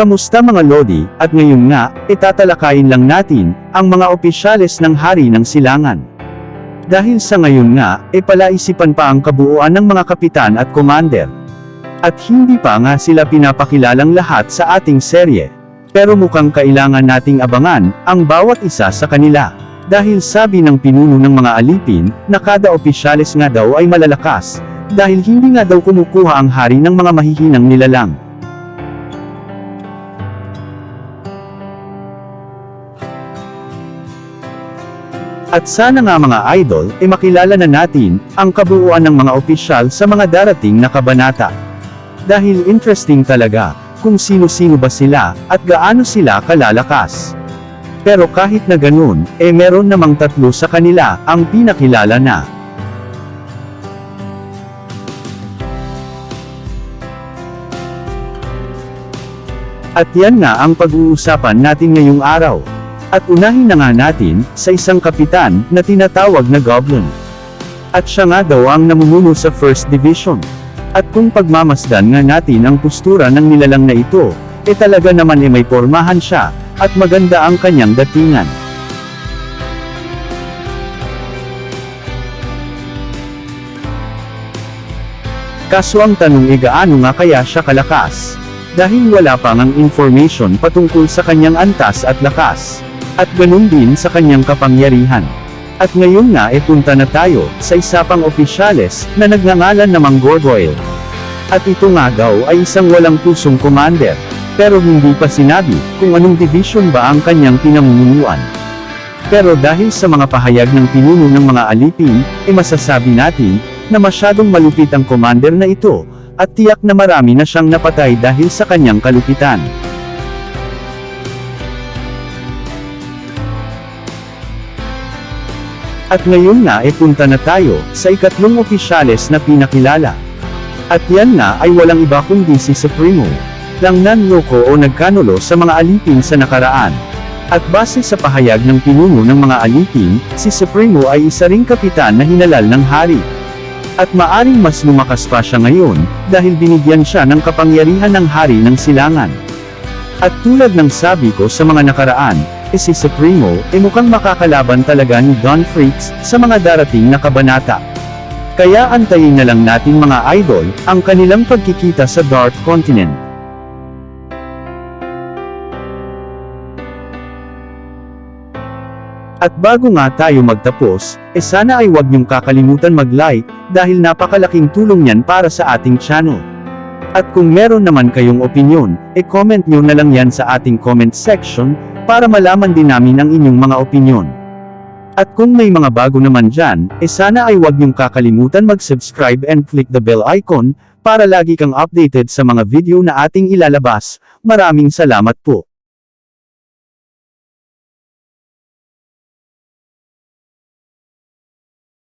Kamusta mga Lodi, at ngayon nga, itatalakayin lang natin, ang mga opisyales ng Hari ng Silangan. Dahil sa ngayon nga, e palaisipan pa ang kabuuan ng mga kapitan at commander. At hindi pa nga sila pinapakilalang lahat sa ating serye. Pero mukhang kailangan nating abangan, ang bawat isa sa kanila. Dahil sabi ng pinuno ng mga alipin, na kada opisyales nga daw ay malalakas, dahil hindi nga daw kumukuha ang hari ng mga mahihinang nilalang. At sana nga mga idol, e makilala na natin, ang kabuuan ng mga opisyal sa mga darating na kabanata. Dahil interesting talaga, kung sino-sino ba sila, at gaano sila kalalakas. Pero kahit na ganun, e meron namang tatlo sa kanila, ang pinakilala na. At yan nga ang pag-uusapan natin ngayong araw. At unahin na nga natin, sa isang kapitan, na tinatawag na Goblin. At siya nga daw ang namumuno sa First Division. At kung pagmamasdan nga natin ang postura ng nilalang na ito, e talaga naman e may pormahan siya, at maganda ang kanyang datingan. Kaso ang tanong e gaano nga kaya siya kalakas? Dahil wala pa ngang information patungkol sa kanyang antas at lakas. At ganun din sa kanyang kapangyarihan. At ngayon nga e punta na tayo, sa isa pang opisyales, na nagngangalan namang Gorgoyle. At ito nga daw ay isang walang pusong commander. Pero hindi pa sinabi, kung anong division ba ang kanyang pinamumunuan. Pero dahil sa mga pahayag ng pinuno ng mga alipin, e masasabi natin, na masyadong malupit ang commander na ito, at tiyak na marami na siyang napatay dahil sa kanyang kalupitan. At ngayon nga e punta na tayo, sa ikatlong opisyales na pinakilala. At yan na ay walang iba kundi si Supremo. Lang nanloko o nagkanulo sa mga alipin sa nakaraan. At base sa pahayag ng pinuno ng mga alipin, si Supremo ay isa ring kapitan na hinalal ng hari. At maaring mas lumakas pa siya ngayon, dahil binigyan siya ng kapangyarihan ng hari ng silangan. At tulad ng sabi ko sa mga nakaraan, e si Supremo, e mukhang makakalaban talaga ni Don Freaks, sa mga darating na kabanata. Kaya antayin na lang natin mga idol, ang kanilang pagkikita sa Dark Continent. At bago nga tayo magtapos, e sana ay huwag niyong kakalimutan mag-like, dahil napakalaking tulong yan para sa ating channel. At kung meron naman kayong opinion, e comment nyo na lang yan sa ating comment section, para malaman din namin ang inyong mga opinion. At kung may mga bago naman dyan, e sana ay huwag niyong kakalimutan mag-subscribe and click the bell icon, para lagi kang updated sa mga video na ating ilalabas. Maraming salamat po.